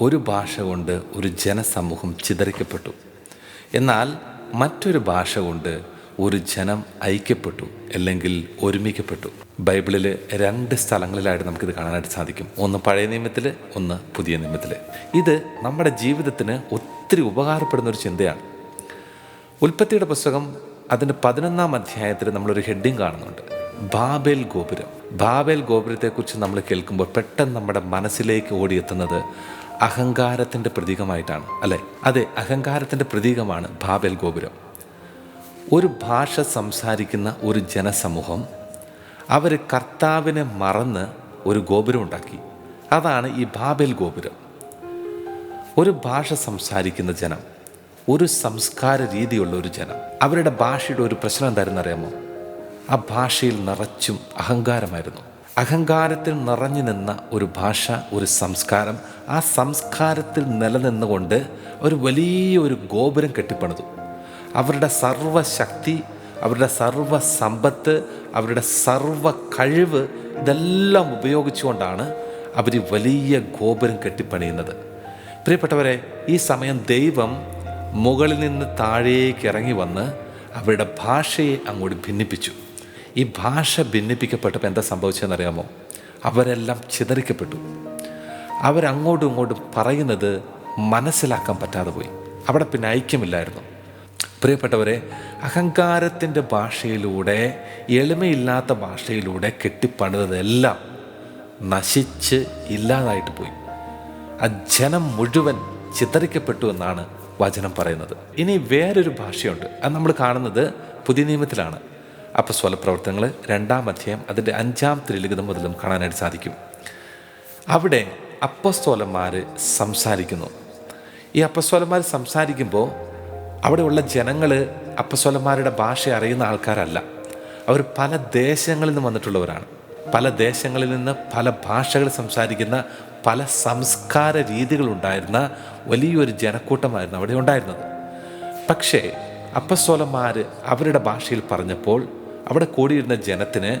ഒരു ഭാഷ കൊണ്ട് ഒരു ജനസമൂഹം ചിതറിക്കപ്പെട്ടു. എന്നാൽ മറ്റൊരു ഭാഷ കൊണ്ട് ഒരു ജനം ഐക്യപ്പെട്ടു അല്ലെങ്കിൽ ഒരുമിക്കപ്പെട്ടു. ബൈബിളിൽ രണ്ട് സ്ഥലങ്ങളിലായിട്ട് നമുക്കിത് കാണാനായിട്ട് സാധിക്കും. ഒന്ന് പഴയ നിയമത്തിൽ ഒന്ന് പുതിയ നിയമത്തിൽ ഇത് നമ്മുടെ ജീവിതത്തിന് ഒത്തിരി ഉപകാരപ്പെടുന്ന ഒരു ചിന്തയാണ്. ഉൽപ്പത്തിയുടെ പുസ്തകം അതിന്റെ പതിനൊന്നാം അധ്യായത്തിൽ നമ്മളൊരു ഹെഡിങ് കാണുന്നുണ്ട്. ബാബേൽ ഗോപുരം. ബാബേൽ ഗോപുരത്തെക്കുറിച്ച് നമ്മൾ കേൾക്കുമ്പോൾ പെട്ടെന്ന് നമ്മുടെ മനസ്സിലേക്ക് ഓടിയെത്തുന്നത് അഹങ്കാരത്തിന്റെ പ്രതീകമായിട്ടാണ് അല്ലേ? അതെ അഹങ്കാരത്തിന്റെ പ്രതീകമാണ് ബാബൽ ഗോപുരം. ഒരു ഭാഷ സംസാരിക്കുന്ന ഒരു ജനസമൂഹം അവർ കർത്താവിനെ മറന്ന് ഒരു ഗോപുരം ഉണ്ടാക്കി. അതാണ് ഈ ബാബൽ ഗോപുരം. ഒരു ഭാഷ സംസാരിക്കുന്ന ജനം ഒരു സംസ്കാര രീതിയുള്ള ഒരു ജനം അവരുടെ ഭാഷയുടെ ഒരു പ്രശ്നം എന്തായിരുന്നു അറിയാമോ? ആ ഭാഷയിൽ നിറച്ചും അഹങ്കാരമായിരുന്നു. അഹങ്കാരത്തിൽ നിറഞ്ഞു നിന്ന ഒരു ഭാഷ ഒരു സംസ്കാരം ആ സംസ്കാരത്തിൽ നിലനിന്നുകൊണ്ട് ഒരു വലിയൊരു ഗോപുരം കെട്ടിപ്പണിതു. അവരുടെ സർവശക്തി അവരുടെ സർവ സമ്പത്ത് അവരുടെ സർവ കഴിവ് ഇതെല്ലാം ഉപയോഗിച്ചുകൊണ്ടാണ് അവർ വലിയ ഗോപുരം കെട്ടിപ്പണിയുന്നത്. പ്രിയപ്പെട്ടവരെ ഈ സമയം ദൈവം മുകളിൽ നിന്ന് താഴേക്ക് ഇറങ്ങി വന്ന് അവരുടെ ഭാഷയെ അങ്ങോട്ട് ഭിന്നിപ്പിച്ചു. ഈ ഭാഷ ഭിന്നിപ്പിക്കപ്പെട്ടപ്പോൾ എന്താ സംഭവിച്ചതെന്നറിയാമോ? അവരെല്ലാം ചിതറിക്കപ്പെട്ടു. അവരങ്ങോട്ടും ഇങ്ങോട്ടും പറയുന്നത് മനസ്സിലാക്കാൻ പറ്റാതെ പോയി. അവിടെ പിന്നെ ഐക്യമില്ലായിരുന്നു. പ്രിയപ്പെട്ടവരെ അഹങ്കാരത്തിന്റെ ഭാഷയിലൂടെ എളിമയില്ലാത്ത ഭാഷയിലൂടെ കെട്ടിപ്പണിതതെല്ലാം നശിച്ച് ഇല്ലാതായിട്ട് പോയി. ആ ജനം മുഴുവൻ ചിതറിക്കപ്പെട്ടു എന്നാണ് വചനം പറയുന്നത്. ഇനി വേറൊരു ഭാഷയുണ്ട്. അത് നമ്മൾ കാണുന്നത് പുതിയ നിയമത്തിലാണ്. അപ്പോൾ പ്രവർത്തനങ്ങൾ രണ്ടാം അധ്യായം അതിന്റെ അഞ്ചാം ത്രിലിഖിതം മുതലും കാണാനായിട്ട് സാധിക്കും. അവിടെ അപ്പസ്തോലന്മാർ സംസാരിക്കുന്നു. ഈ അപ്പസ്വലന്മാർ സംസാരിക്കുമ്പോൾ അവിടെയുള്ള ജനങ്ങൾ അപ്പസ്വലന്മാരുടെ ഭാഷ അറിയുന്ന ആൾക്കാരല്ല. അവർ പല ദേശങ്ങളിൽ നിന്ന് വന്നിട്ടുള്ളവരാണ്. പല ദേശങ്ങളിൽ നിന്ന് പല ഭാഷകൾ സംസാരിക്കുന്ന പല സംസ്കാര രീതികളുണ്ടായിരുന്ന വലിയൊരു ജനക്കൂട്ടമായിരുന്നു അവിടെ ഉണ്ടായിരുന്നത്. പക്ഷേ അപ്പസ്വലന്മാർ അവരുടെ ഭാഷയിൽ പറഞ്ഞപ്പോൾ അവിടെ കൂടിയിരുന്ന ജനത്തിന്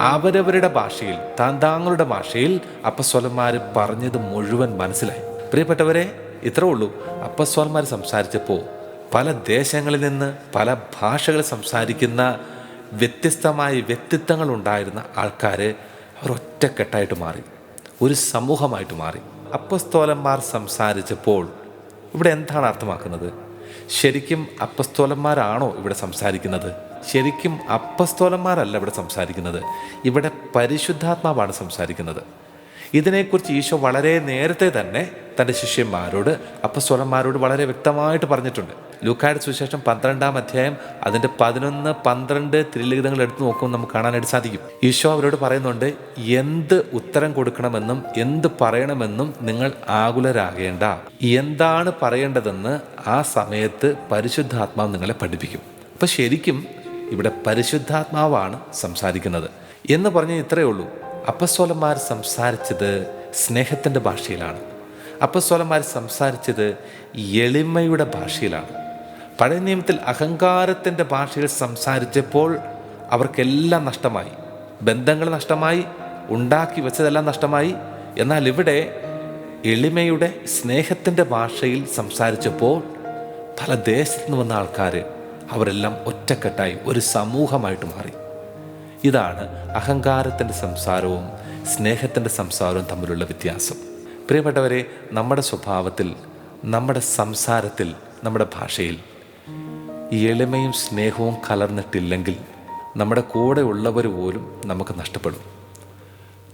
അവരവരുടെ ഭാഷയിൽ താൻ താങ്കളുടെ ഭാഷയിൽ അപ്പസ്വലന്മാർ പറഞ്ഞത് മുഴുവൻ മനസ്സിലായി. പ്രിയപ്പെട്ടവരെ ഇത്രേ ഉള്ളൂ. അപ്പസ്വലന്മാർ സംസാരിച്ചപ്പോൾ പല ദേശങ്ങളിൽ നിന്ന് പല ഭാഷകൾ സംസാരിക്കുന്ന വ്യത്യസ്തമായ വ്യക്തിത്വങ്ങൾ ഉണ്ടായിരുന്ന ആൾക്കാർ അവർ ഒറ്റക്കെട്ടായിട്ട് മാറി. ഒരു സമൂഹമായിട്ട് മാറി. അപ്പസ്തോലന്മാർ സംസാരിച്ചപ്പോൾ ഇവിടെ എന്താണ് അർത്ഥമാക്കുന്നത്? ശരിക്കും അപ്പസ്തോലന്മാരാണോ ഇവിടെ സംസാരിക്കുന്നത്? ശരിക്കും അപ്പസ്തോലന്മാരല്ല ഇവിടെ സംസാരിക്കുന്നത്. ഇവിടെ പരിശുദ്ധാത്മാവാണ് സംസാരിക്കുന്നത്. ഇതിനെക്കുറിച്ച് ഈശോ വളരെ നേരത്തെ തന്നെ തന്റെ ശിഷ്യന്മാരോട് അപ്പസ്തോലന്മാരോട് വളരെ വ്യക്തമായിട്ട് പറഞ്ഞിട്ടുണ്ട്. ലൂക്കായുടെ സുവിശേഷം പന്ത്രണ്ടാം അധ്യായം അതിന്റെ പതിനൊന്ന് പന്ത്രണ്ട് തിരുലിഖിതങ്ങൾ എടുത്ത് നോക്കുമ്പോൾ നമുക്ക് കാണാനായിട്ട് സാധിക്കും. ഈശോ അവരോട് പറയുന്നുണ്ട് എന്ത് ഉത്തരം കൊടുക്കണമെന്നും എന്ത് പറയണമെന്നും നിങ്ങൾ ആകുലരാകേണ്ട. എന്താണ് പറയേണ്ടതെന്ന് ആ സമയത്ത് പരിശുദ്ധാത്മാവ് നിങ്ങളെ പഠിപ്പിക്കും. അപ്പം ശരിക്കും ഇവിടെ പരിശുദ്ധാത്മാവാണ് സംസാരിക്കുന്നത്. എന്ന് പറഞ്ഞ് ഇത്രയേ ഉള്ളൂ. അപ്പസ്വലന്മാർ സംസാരിച്ചത് സ്നേഹത്തിന്റെ ഭാഷയിലാണ്. അപ്പസ്വലന്മാർ സംസാരിച്ചത് എളിമയുടെ ഭാഷയിലാണ്. പഴയ നിയമത്തിൽ അഹങ്കാരത്തിന്റെ ഭാഷയിൽ സംസാരിച്ചപ്പോൾ അവർക്കെല്ലാം നഷ്ടമായി. ബന്ധങ്ങൾ നഷ്ടമായി ഉണ്ടാക്കി വെച്ചതെല്ലാം നഷ്ടമായി. എന്നാൽ ഇവിടെ എളിമയുടെ സ്നേഹത്തിന്റെ ഭാഷയിൽ സംസാരിച്ചപ്പോൾ പല ദേശത്തു നിന്ന് വന്ന ആൾക്കാർ അവരെല്ലാം ഒറ്റക്കെട്ടായി ഒരു സമൂഹമായിട്ട് മാറി. ഇതാണ് അഹങ്കാരത്തിന്റെ സംസാരവും സ്നേഹത്തിന്റെ സംസാരവും തമ്മിലുള്ള വ്യത്യാസം. പ്രിയപ്പെട്ടവരെ നമ്മുടെ സ്വഭാവത്തിൽ നമ്മുടെ സംസാരത്തിൽ നമ്മുടെ ഭാഷയിൽ എളിമയും സ്നേഹവും കലർന്നിട്ടില്ലെങ്കിൽ നമ്മുടെ കൂടെ ഉള്ളവർ പോലും നമുക്ക് നഷ്ടപ്പെടും.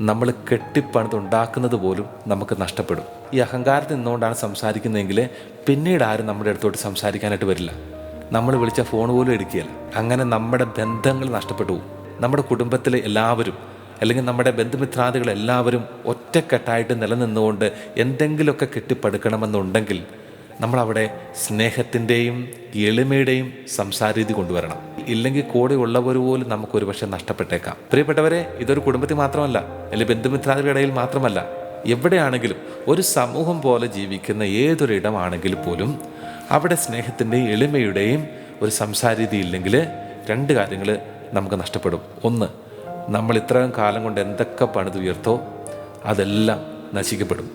നമ്മൾ കെട്ടിപ്പണിതുണ്ടാക്കുന്നത് പോലും നമുക്ക് നഷ്ടപ്പെടും. ഈ അഹങ്കാരത്തിൽ നിന്നുകൊണ്ടാണ് സംസാരിക്കുന്നതെങ്കിൽ പിന്നീട് ആരും നമ്മുടെ അടുത്തോട്ട് സംസാരിക്കാനായിട്ട് വരില്ല. നമ്മൾ വിളിച്ച ഫോൺ പോലും എടുക്കുകയില്ല. അങ്ങനെ നമ്മുടെ ബന്ധങ്ങൾ നഷ്ടപ്പെട്ടു പോകും. നമ്മുടെ കുടുംബത്തിലെ എല്ലാവരും അല്ലെങ്കിൽ നമ്മുടെ ബന്ധുമിത്രാദികൾ എല്ലാവരും ഒറ്റക്കെട്ടായിട്ട് നിലനിന്നുകൊണ്ട് എന്തെങ്കിലുമൊക്കെ കെട്ടിപ്പടുക്കണമെന്നുണ്ടെങ്കിൽ നമ്മളവിടെ സ്നേഹത്തിന്റെയും എളിമയുടെയും സംസാരീതി കൊണ്ടുവരണം. ഇല്ലെങ്കിൽ കൂടെ ഉള്ളവർ പോലും നമുക്കൊരു പക്ഷേ നഷ്ടപ്പെട്ടേക്കാം. പ്രിയപ്പെട്ടവരെ ഇതൊരു കുടുംബത്തിൽ മാത്രമല്ല അല്ലെങ്കിൽ ബന്ധുമിത്രാദികളുടെ ഇടയിൽ മാത്രമല്ല എവിടെയാണെങ്കിലും ഒരു സമൂഹം പോലെ ജീവിക്കുന്ന ഏതൊരു ഇടമാണെങ്കിൽ പോലും അവിടെ സ്നേഹത്തിന്റെയും എളിമയുടെയും ഒരു സംസാരീതി ഇല്ലെങ്കിൽ രണ്ട് കാര്യങ്ങൾ നമുക്ക് നഷ്ടപ്പെടും. ഒന്ന് നമ്മൾ ഇത്രയും കാലം കൊണ്ട് എന്തൊക്കെ പണിതുയർത്തോ അതെല്ലാം നശിക്കപ്പെടും.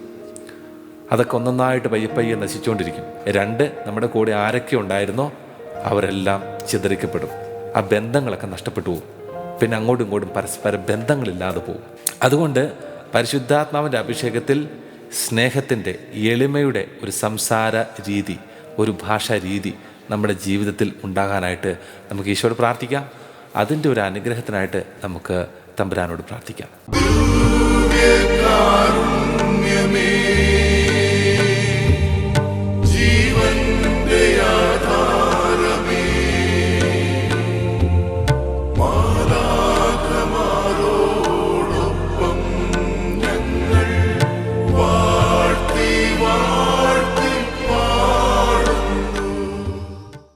അതൊക്കെ ഒന്നൊന്നായിട്ട് പയ്യെ പയ്യെ നശിച്ചുകൊണ്ടിരിക്കും. രണ്ട് നമ്മുടെ കൂടെ ആരൊക്കെ ഉണ്ടായിരുന്നോ അവരെല്ലാം ചിതറിക്കപ്പെടും. ആ ബന്ധങ്ങളൊക്കെ നഷ്ടപ്പെട്ടു പോകും. പിന്നെ അങ്ങോട്ടും ഇങ്ങോട്ടും പരസ്പര ബന്ധങ്ങളില്ലാതെ പോകും. അതുകൊണ്ട് പരിശുദ്ധാത്മാവിന്റെ അഭിഷേകത്തിൽ സ്നേഹത്തിന്റെ എളിമയുടെ ഒരു സംസാര രീതി ഒരു ഭാഷാ രീതി നമ്മുടെ ജീവിതത്തിൽ ഉണ്ടാകാനായിട്ട് നമുക്ക് ഈശോട് പ്രാർത്ഥിക്കാം. അതിന്റെ ഒരു അനുഗ്രഹത്തിനായിട്ട് നമുക്ക് തമ്പുരാനോട് പ്രാർത്ഥിക്കാം.